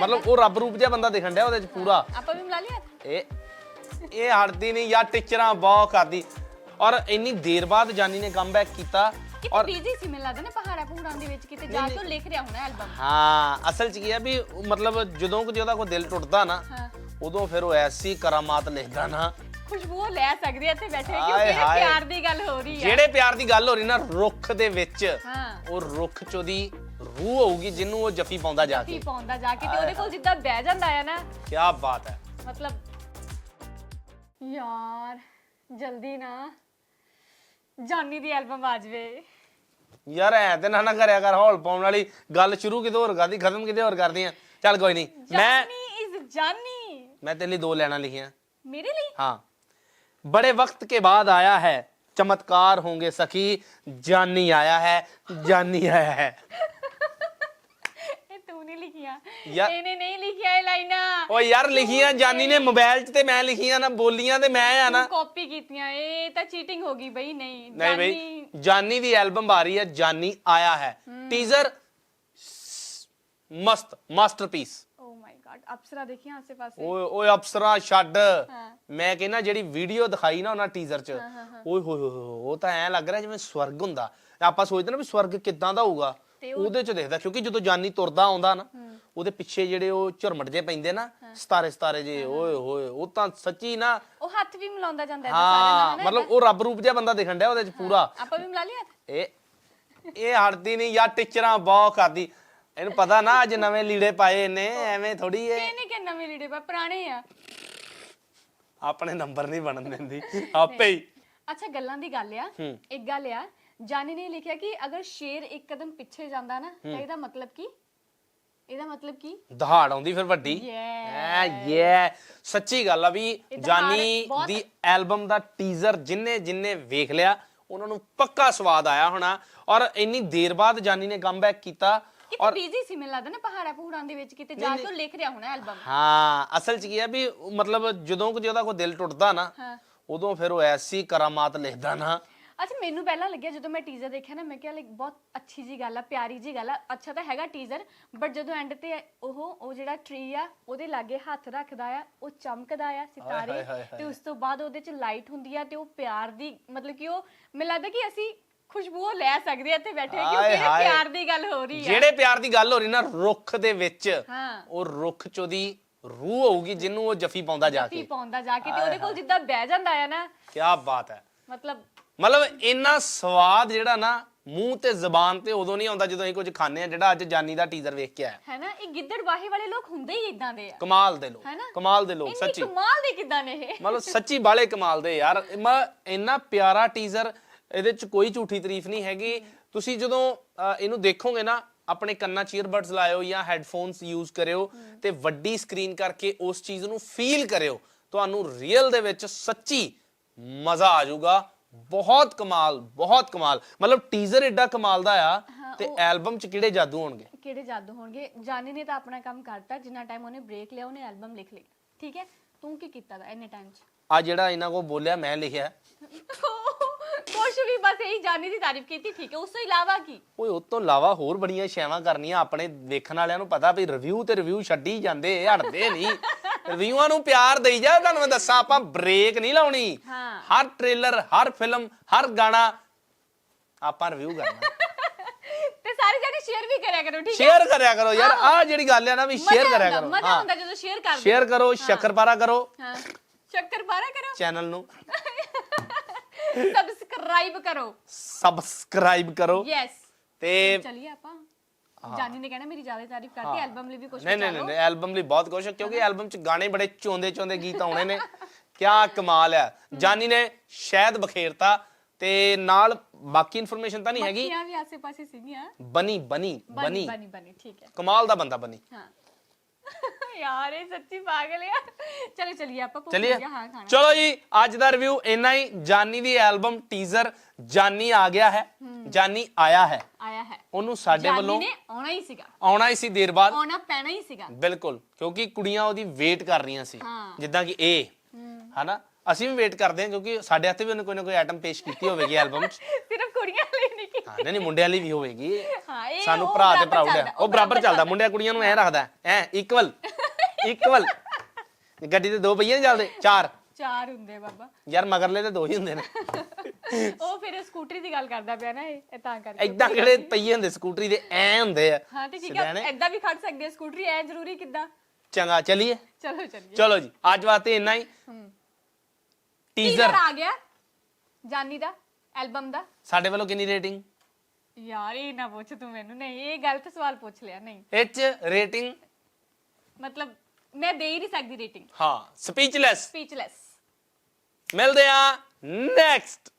ਮਤਲਬ ਉਹ ਰੱਬ ਰੂਪ ਜਿਹਾ ਬੰਦਾ ਦਿਖਣ ਡਿਆ ਉਹਦੇ 'ਚ ਪੂਰਾ। ਆਪਾਂ ਵੀ ਮਿਲਾ ਲਿਆ ਇਹ ਇਹ ਹਟਦੀ ਨਹੀਂ ਯਾਰ ਟੀਚਰਾਂ ਬਹੁਤ ਕਰਦੀ। ਔਰ ਇੰਨੀ ਦੇਰ ਬਾਅਦ ਜਾਨੀ ਨੇ ਕਮਬੈਕ ਕੀਤਾ ਕਿਤੇ ਔਰ ਬੀਜੀ ਸੀ ਮੈਨੂੰ ਲੱਗਦਾ ਨਾ ਪਹਾੜਾ ਪਹੂੜਾਂ ਦੇ ਵਿੱਚ ਕਿਤੇ ਜਾ ਕੇ ਉਹ ਲਿਖ ਰਿਹਾ ਹੋਣਾ ਐਲਬਮ ਹਾਂ ਅਸਲ 'ਚ ਕੀ ਹੈ ਵੀ ਉਹ ਮਤਲਬ ਜਦੋਂ ਕਿ ਉਹਦਾ ਕੋਈ ਦਿਲ ਟੁੱਟਦਾ ਨਾ ਹਾਂ। ਉਦੋਂ ਫਿਰ ਉਹ ਐਸੀ ਕਰਾਮਾਤ ਲਿਖਦਾ ਨਾ। ਖੁਸ਼ਬੂ ਉਹ ਲੈ ਸਕਦੀ ਹੈ ਇੱਥੇ ਬੈਠੇ ਹਾਏ ਇਹ ਹਾਏ। ਪਿਆਰ ਦੀ ਗੱਲ ਹੋ ਰਹੀ ਹੈ। ਜਿਹੜੇ ਪਿਆਰ ਦੀ ਗੱਲ ਹੋ ਰਹੀ ਨਾ ਰੁੱਖ ਦੇ ਵਿੱਚ ਹਾਂ। ਉਹ ਰੁੱਖ 'ਚ ਉਹਦੀ ਰੂਹ ਹੋਊਗੀ ਜਿਹਨੂੰ ਉਹ ਜੱਫੀ ਪਾਉਂਦਾ ਜਾ ਕੀ ਕੇ ਪਾਉਂਦਾ ਜਾ ਕੇ ਤੇ ਉਹਦੇ ਕੋਲ ਜਿੱਦਾਂ ਬਹਿ ਜਾਂਦਾ ਆ ਨਾ ਕੀ ਬਾਤ ਹੈ ਮਤਲਬ ਯਾਰ ਜਲਦੀ ਨਾ ਜਾਨੀ ਦੀ ਐਲਬਮ ਆ ਜਵੇ ਯਾਰ ਐ ਤੇ ਨਾ ਨਾ ਕਰਿਆ ਕਰ ਹੌਲ ਪਾਉਣ ਵਾਲੀ ਗੱਲ ਸ਼ੁਰੂ ਕਿਤੇ ਹੋਰ ਕਰਦੀ ਖਤਮ ਕਿਤੇ ਹੋਰ ਕਰਦੀ ਆ ਚੱਲ ਕੋਈ ਨਹੀਂ ਮੈਂ ਜਾਨੀ ਇਜ਼ ਜਾਨੀ ਮੈਂ ਤੇਰੇ ਲਈ ਦੋ ਲੈਣਾ ਲਿਖੀਆਂ ਮੇਰੇ ਲਈ हाँ बड़े वक्त के बाद आया है चमत्कार होंगे सखी जानी आया है जानी आया है ਇਹ ਤੂੰ ਨਹੀਂ ਲਿਖੀਆਂ। ਯਾਰ- ਇਹਨੇ ਨਹੀਂ ਲਿਖਿਆ ਇਹ ਲਾਈਨਾਂ। ਓ ਯਾਰ ਲਿਖੀਆਂ ਜਾਨੀ ਨੇ ਮੋਬਾਈਲ 'ਚ ਤੇ ਮੈਂ ਲਿਖੀਆਂ ਨਾ ਬੋਲੀਆਂ ਤੇ ਮੈਂ ਆ ਨਾ। ਕਾਪੀ ਕੀਤੀਆਂ ਇਹ ਤਾਂ ਚੀਟਿੰਗ ਹੋ ਗਈ ਬਈ ਨਹੀਂ ਨਹੀਂ ਬਈ ਜਾਨੀ ਦੀ ਐਲਬਮ ਆ ਰਹੀ ਹੈ ਜਾਨੀ ਆਇਆ ਹੈ। ਟੀਜ਼ਰ ਮਸਤ ਮਾਸਟਰਪੀਸ ਓ ਮਾਈ ਗॉड ਅਪਸਰਾ ਦੇਖੀਆਂ ਆਸੇ ਪਾਸੇ ਓਏ ਓਏ ਅਫਸਰਾ ਛੱਡ। ਹਾਂ। ਮੈਂ ਕਹਿੰਦਾ ਜਿਹੜੀ ਵੀਡੀਓ ਦਿਖਾਈ ਨਾ ਉਹਨਾਂ ਟੀਜ਼ਰ 'ਚ। ਓਏ ਹੋਏ ਹੋਏ ਹੋਏ, ਉਹ ਤਾਂ ਐ ਲੱਗ ਰਿਹਾ ਜਿਵੇਂ ਸਵਰਗ ਹੁੰਦਾ। ਆਪਾਂ ਸੋਚਦੇ ਨਾ ਵੀ ਸਵਰਗ ਕਿੱਦਾਂ ਦਾ ਹੋਊਗਾ। ਤੇ ਉਹ- ਉਹਦੇ 'ਚ ਦੇਖਦਾ ਕਿਉਂਕਿ ਜਦੋਂ ਜਾਨੀ ਤੁਰਦਾ ਆਉਂਦਾ ਨਾ ਉਹਦੇ ਪਿੱਛੇ ਜਿਹੜੇ ਉਹ ਝੁਰਮਟ ਜੇ ਪੈਂਦੇ ਨਾ ਸਤਾਰੇ ਸਤਾਰੇ ਜੇ ਓਏ ਹੋਏ ਉਹ ਤਾਂ ਸੱਚੀ ਨਾ ਉਹ ਹੱਥ ਵੀ ਮਿਲਾਉਂਦਾ ਜਾਂਦਾ ਹੈ ਹਾਂ ਮਤਲਬ ਉਹ ਰੱਬ ਰੂਪ ਜਿਹਾ ਬੰਦਾ ਦਿਖਣ ਡਿਆ ਉਹਦੇ 'ਚ ਪੂਰਾ। ਆਪਾਂ ਵੀ ਮਿਲਾ ਲਿਆ ਇਹ ਇਹ ਹਟਦੀ ਨਹੀਂ ਯਾਰ ਟੀਚਰਾਂ ਬਹੁਤ ਕਰਦੀ। ਇਹਨੂੰ ਪਤਾ ਨਾ ਅੱਜ ਨਵੇਂ ਲੀੜੇ ਪਾਏ ਇਹਨੇ ਐਵੇਂ ਥੋੜੀ ਇਹ ਇਹਨੇ ਕਿ ਨਵੇਂ ਲੀੜੇ ਪਾ ਪੁਰਾਣੇ ਆ। ਆਪਣੇ ਨੰਬਰ ਨਹੀਂ ਬਣਨ ਦਿੰਦੀ ਆਪੇ ਹੀ। ਅੱਛਾ ਗੱਲਾਂ ਦੀ ਗੱਲ ਆ। ਇੱਕ ਗੱਲ ਆ ਜਾਨੀ ਨੇ ਲਿਖਿਆ ਕਿ ਅਗਰ ਸ਼ੇਰ ਇੱਕ ਕਦਮ ਪਿੱਛੇ ਜਾਂਦਾ ਨਾ ਤਾਂ ਇਹਦਾ ਮਤਲਬ ਕੀ? ਇਹਦਾ ਮਤਲਬ ਕੀ? ਦਹਾੜ ਆਉਂਦੀ ਫਿਰ ਵੱਡੀ. ਐ ਯੇ ਸੱਚੀ ਗੱਲ ਆ ਵੀ ਜਾਨੀ ਦੀ ਐਲਬਮ ਦਾ ਟੀਜ਼ਰ ਜਿੰਨੇ ਜਿੰਨੇ ਵੇਖ ਲਿਆ ਉਹਨਾਂ ਨੂੰ ਪੱਕਾ ਸਵਾਦ ਆਇਆ ਹੋਣਾ। ਔਰ ਇੰਨੀ ਦੇਰ ਬਾਅਦ ਜਾਨੀ ਨੇ ਕਮਬੈਕ ਕੀਤਾ। ਔਰ ਬੀਜੀ ਸੀ ਮੈਨੂੰ ਲੱਗਦਾ ਨਾ ਪਹਾੜਾ ਪਹੂੜਾਂ ਦੇ ਵਿੱਚ ਕਿਤੇ ਜਾ ਕੇ ਉਹ ਲਿਖ ਰਿਹਾ ਹੋਣਾ ਐਲਬਮ। ਹਾਂ ਅਸਲ 'ਚ ਕੀ ਹੈ ਵੀ ਮਤਲਬ ਜਦੋਂ ਕਿ ਉਹਦਾ ਕੋਈ ਦਿਲ ਟੁੱਟਦਾ ਨਾ ਹਾਂ। ਉਦੋਂ ਫਿਰ ਉਹ ਐਸੀ ਕਰਾਮਾਤ ਲਿਖਦਾ ਨਾ। ਅੱਛਾ ਮੈਨੂੰ ਪਹਿਲਾਂ ਲੱਗਿਆ ਜਦੋਂ ਮੈਂ ਟੀਜ਼ਰ ਦੇਖਿਆ ਨਾ ਮੈਂ ਕਿਹਾ ਲਾਈਕ ਬਹੁਤ ਅੱਛੀ ਜੀ ਗੱਲ ਆ ਪਿਆਰੀ ਜੀ ਗੱਲ ਆ। ਅੱਛਾ ਤਾਂ ਹੈਗਾ ਟੀਜ਼ਰ ਬਟ ਜਦੋਂ ਐਂਡ ਤੇ ਉਹ ਉਹ ਜਿਹੜਾ ਟਰੀ ਆ ਉਹਦੇ ਲਾਗੇ ਹੱਥ ਰੱਖਦਾ ਆ ਉਹ ਚਮਕਦਾ ਆ ਸਿਤਾਰੇ ਹਾਏ, ਹਾਏ, ਤੇ ਉਸ ਤੋਂ ਬਾਅਦ ਉਹਦੇ ਚ ਲਾਈਟ ਹੁੰਦੀ ਆ ਤੇ ਉਹ ਪਿਆਰ ਦੀ ਮਤਲਬ ਕਿ ਉਹ ਮੈਨੂੰ ਲੱਗਦਾ ਕਿ ਅਸੀਂ ਖੁਸ਼ਬੂ ਉਹ ਲੈ ਸਕਦੇ ਆ ਇੱਥੇ ਬੈਠੇ ਹਾਏ, ਕਿਉਂਕਿ ਇਹ ਹਾਏ। ਪਿਆਰ ਦੀ ਗੱਲ ਹੋ ਰਹੀ ਆ। ਜਿਹੜੇ ਪਿਆਰ ਦੀ ਗੱਲ ਹੋ ਰਹੀ ਨਾ ਰੁੱਖ ਦੇ ਵਿੱਚ ਹਾਂ। ਉਹ ਰੁੱਖ 'ਚ ਉਹਦੀ ਰੂਹ ਹੋਊਗੀ ਜਿਹਨੂੰ ਉਹ ਜੱਫੀ ਪਾਉਂਦਾ ਜਾ ਕੀ ਕੇ। ਪਾਉਂਦਾ ਜਾ ਕੇ ਤੇ ਉਹਦੇ ਕੋਲ ਜਿੱਦਾਂ ਬਹਿ ਜਾਂਦਾ ਆ ਨਾ। ਕੀ ਬਾਤ ਹੈ। ਮਤਲਬ ਮਤਲਬ ਇੰਨਾ ਸਵਾਦ ਜਿਹੜਾ ਨਾ ਮੂੰਹ ਤੇ ਜ਼ਬਾਨ ਤੇ ਉਦੋਂ ਨਹੀਂ ਆਉਂਦਾ ਜਦੋਂ ਅਸੀਂ ਕੁਝ ਖਾਂਦੇ ਆ ਜਿਹੜਾ ਅੱਜ ਜਾਨੀ ਦਾ ਟੀਜ਼ਰ ਵੇਖ ਕੇ ਆਇਆ। ਹੈ ਨਾ? ਇਹ ਗਿੱਦੜ ਵਾਹੇ ਵਾਲੇ ਲੋਕ ਹੁੰਦੇ ਹੀ ਇਦਾਂ ਦੇ ਆ। ਕਮਾਲ ਦੇ ਲੋਕ? ਕਮਾਲ ਦੇ ਲੋਕ ਇੰਨੀ ਸੱਚੀ। ਕਮਾਲ ਦੇ ਕਿਦਾਂ ਨੇ ਇਹ? ਮਤਲਬ ਸੱਚੀ ਬਾਲੇ ਕਮਾਲ ਦੇ ਯਾਰ। ਮੈਂ ਇੰਨਾ ਪਿਆਰਾ ਟੀਜ਼ਰ ਇਹਦੇ ਚ ਕੋਈ ਝੂਠੀ ਤਾਰੀਫ ਨਹੀਂ ਹੈਗੀ। ਤੁਸੀਂ ਜਦੋਂ ਅ, ਇਹਨੂੰ ਦੇਖੋਗੇ ਨਾ ਆਪਣੇ ਕੰਨਾਂ 'ਚ ਈਅਰਬਡਸ ਲਾਇਓ ਜਾਂ ਹੈੱਡਫੋਨਸ ਯੂਜ਼ ਕਰਿਓ ਤੇ ਵੱਡੀ ਸਕਰੀਨ ਕਰਕੇ ਉਸ ਚੀਜ਼ ਨੂੰ ਫੀਲ ਕਰਿਓ ਤੁਹਾਨੂੰ ਰੀਅਲ ਦੇ ਵਿੱਚ ਸੱਚੀ ਮਜ਼ਾ ਆ ਜਾਊਗਾ। ਬਹੁਤ ਕਮਾਲ ਬਹੁਤ ਕਮਾਲ। ਮਤਲਬ ਟੀਜ਼ਰ ਐਡਾ ਕਮਾਲ ਦਾ ਆ ਹਾਂ, ਤੇ ਉਹ- ਐਲਬਮ 'ਚ ਕਿਹੜੇ ਜਾਦੂ ਹੋਣਗੇ? ਕਿਹੜੇ ਜਾਦੂ ਹੋਣਗੇ? ਜਾਨੀ ਨੇ ਤਾਂ ਆਪਣਾ ਕੰਮ ਕਰਤਾ ਜਿੰਨਾ ਟਾਈਮ ਉਹਨੇ ਬ੍ਰੇਕ ਲਿਆ ਉਹਨੇ ਐਲਬਮ ਲਿਖ ਲਈ। ਠੀਕ ਹੈ? ਤੂੰ ਕੀ ਕੀਤਾ ਦਾ ਇੰਨੇ ਟਾਈਮ 'ਚ? ਆ ਜਿਹੜਾ ਇਹਨਾਂ ਕੋ ਬੋਲਿਆ ਮੈਂ ਲਿਖਿਆ। ਕੁਛ ਵੀ ਬਸ ਇਹੀ ਜਾਨੀ ਦੀ ਤਾਰੀਫ ਕੀਤੀ ਠੀਕ ਹੈ? ਉਸ ਤੋਂ ਇਲਾਵਾ ਕੀ? ਓਏ ਉਸ ਤੋਂ ਇਲਾਵਾ ਹੋਰ ਬੜੀਆਂ ਸ਼ੈਵਾਂ ਕਰਨੀਆਂ ਆਪਣੇ ਵੇਖਣ ਵਾਲਿਆਂ ਨੂੰ ਪਤਾ ਵੀ ਰਿਵਿਊ ਤੇ ਰਿਵਿਊ ਛੱਡੀ ਜਾਂਦੇ ਹਟਦੇ ਨਹੀਂ। ਰਿਵਿਊਆਂ ਨੂੰ ਪਿਆਰ ਦੇਈ ਜਾ ਤੁਹਾਨੂੰ ਮੈਂ ਦੱਸਾਂ ਆਪਾਂ ਬ੍ਰੇਕ ਨਹੀਂ ਲਾਉਣੀ। ਹਾਂ। ਹਰ ਟ੍ਰੇਲਰ ਹਰ ਫਿਲਮ ਹਰ ਗਾਣਾ ਆਪਾਂ ਰਿਵਿਊ ਕਰਨਾ। ਤੇ ਸਾਰੇ ਜਾਨੇ ਸ਼ੇਅਰ ਵੀ ਕਰਿਆ ਕਰੋ ਠੀਕ ਹੈ? ਸ਼ੇਅਰ ਕਰਿਆ ਕਰੋ ਯਾਰ ਆਹ। ਜਿਹੜੀ ਗੱਲ ਆ ਨਾ ਵੀ ਸ਼ੇਅਰ ਮਜ਼ਾ ਕਰਿਆ ਆਉਂਦਾ, ਕਰੋ। ਮਜ਼ਾ ਆਉਂਦਾ ਜਦੋਂ ਸ਼ੇਅਰ ਕਰਦੇ। ਸ਼ੇਅਰ ਕਰੋ ਸ਼ੱਕਰਪਾਰਾ ਕਰੋ। ਹਾਂ। ਸ਼ੱਕਰ ਪਾਰਾ ਕਰੋ। ਚੈਨਲ ਨੂੰ। ਸਬਸਕ੍ਰਾਈਬ ਕਰੋ। ਸਬਸਕ੍ਰਾਈਬ ਕਰੋ। ਯੈਸ ਤੇ ਚਲਿਏ ਆਪਾਂ। ਜਾਨੀ ਨੇ ਕਹਿਣਾ ਮੇਰੀ ਜ਼ਿਆਦਾ ਤਾਰੀਫ ਕਰਤੀ ਐਲਬਮ ਲਈ ਵੀ ਕੁਝ ਨਹੀਂ ਨਹੀਂ ਨਹੀਂ ਐਲਬਮ ਲਈ ਬਹੁਤ ਹੈ ਕਿਉਂਕਿ ਐਲਬਮ ਚ ਗਾਣੇ ਬੜੇ ਚੋਂਦੇ ਚੋਂਦੇ ਗੀਤ ਆਉਣੇ ਨੇ। ਕਿਆ ਕਮਾਲ ਹੈ। ਜਾਨੀ ਨੇ ਸ਼ਾਇਦ ਬਖੇਰਤਾ ਤੇ ਨਾਲ ਬਾਕੀ ਇਨਫੋਰਮੇਸ਼ਨ ਤਾਂ ਨਹੀਂ ਹੈਗੀ। ਮੱਖੀਆਂ ਵੀ ਆਸੇ-ਪਾਸੇ ਸੀਗੀਆਂ। ਬਨੀ ਬਣੀ ਬਨੀ ਬਣੀ। ਬਣੀ ਠੀਕ ਹੈ। ਕਮਾਲ ਦਾ ਬੰਦਾ ਬਨੀ ਹਾਂ। ਯਾਰ ਇਹ ਸੱਚੀ ਪਾਗਲ ਆ। ਚਲੋ ਚਲਿਏ ਆਪਾਂ ਭੁੱਖ ਚਲਿਏ। ਹਾਂ ਖਾਣਾ। ਚਲੋ ਜੀ ਅੱਜ ਦਾ ਰਿਵਿਊ ਇੰਨਾ ਹੀ। ਜਾਨੀ ਦੀ ਐਲਬਮ ਟੀਜ਼ਰ ਜਾਨੀ ਆ ਗਿਆ ਹੈ। ਜਾਨੀ ਆਇਆ ਹੈ। ਉਹਨੂੰ ਸਾਡੇ ਜਾਨੀ ਵੱਲੋਂ ਨੇ ਆਉਣਾ ਹੀ ਸੀਗਾ। ਆਉਣਾ ਹੀ ਸੀ ਦੇਰ ਬਾਅਦ। ਆਉਣਾ ਪੈਣਾ ਹੀ ਸੀਗਾ। ਬਿਲਕੁਲ ਕਿਉਂਕਿ ਕੁੜੀਆਂ ਉਹਦੀ ਵੇਟ ਕਰ ਰਹੀਆਂ ਸੀ। ਹਾਂ। ਜਿੱਦਾਂ ਕਿ ਇਹ ਹਨਾ? ਅਸੀਂ ਵੀ ਵੇਟ ਕਰਦੇ ਹਾਂ ਕਿਉਂਕਿ ਸਾਡੇ ਹੱਥੇ ਵੀ ਉਹਨੇ ਕੋਈ ਨਾ ਕੋਈ ਆਈਟਮ ਪੇਸ਼ ਕੀਤੀ ਹੋਵੇਗੀ ਐਲਬਮ 'ਚ। ਸਿਰਫ ਕੁੜੀਆਂ ਲਈ ਨਹੀਂ ਕੀਤੀ। ਹਾਂ ਨਹੀਂ ਨਹੀਂ ਮੁੰਡਿਆਂ ਲਈ ਵੀ ਹੋਵੇਗੀ। ਹਾਂ, ਇਹ ਸਾਨੂੰ ਉਹ ਭਰਾ ਤੇ ਬਰਾਬਰ ਪ੍ਰਾਊਡ ਹੈ ਚੱਲਦਾ, ਉਹ ਬਰਾਬਰ ਚੱਲਦਾ ਮੁੰਡਿਆਂ ਕੁੜੀਆਂ ਨੂੰ ਐ ਰੱਖਦਾ। ਐ ਇਕੁਅਲ ਇਕੁਅਲ ਗੱਡੀ ਤੇ ਦੋ ਪਈਏ ਨਹੀਂ ਚੱਲਦੇ? ਚਾਰ। ਚਾਰ ਹੁੰਦੇ ਬਾਬਾ। ਯਾਰ ਮਗਰਲੇ ਤੇ ਦੋ ਹੀ ਹੁੰਦੇ ਨੇ। ਉਹ ਫਿਰ ਸਕੂਟਰੀ ਦੀ ਗੱਲ ਕਰਦਾ ਪਿਆ ਨਾ ਇਹ ਇਹ ਤਾਂ ਕਰਕੇ। ਐਦਾਂ ਕਿਹੜੇ ਪਈਏ ਹੁੰਦੇ ਸਕੂਟਰੀ ਦੇ ਐ ਹੁੰਦੇ ਆ। ਹਾਂ ਤੇ ਠੀਕ ਸਿੱਧਾ ਨੇ। ਹੈ ਐਦਾਂ ਵੀ ਖੜ ਸਕਦੇ ਆ ਸਕੂਟਰੀ ਐ ਜ਼ਰੂਰੀ ਕਿੱਦਾਂ? ਚੰਗਾ ਚਲਿਏ। ਚਲੋ ਚਲੀਏ। ਚਲੋ ਜੀ ਅੱਜ ਵਾਸਤੇ ਇੰਨਾ ਹੀ। ਟੀਜ਼ਰ ਟੀਜ਼ਰ ਆ ਗਿਆ। ਜਾਨੀ ਦਾ ਐਲਬਮ ਦਾ। ਸਾਡੇ ਵੱਲੋਂ ਕਿੰਨੀ ਰੇਟਿੰਗ? ਯਾਰ ਇਹ ਨਾ ਪੁੱਛ ਤੂੰ ਮੈਨੂੰ। ਨਹੀਂ ਇਹ ਗਲਤ ਸਵਾਲ ਪੁੱਛ ਲਿਆ ਨਹੀਂ। ਇਹ ਚ ਰੇਟਿੰਗ ਮਤਲਬ ਮੈਂ ਦੇ ਹੀ ਨਹੀਂ ਸਕਦੀ ਰੇਟਿੰਗ। ਹਾਂ ਸਪੀਚਲੈਸ ਸਪੀਚਲੈਸ Meldea, next.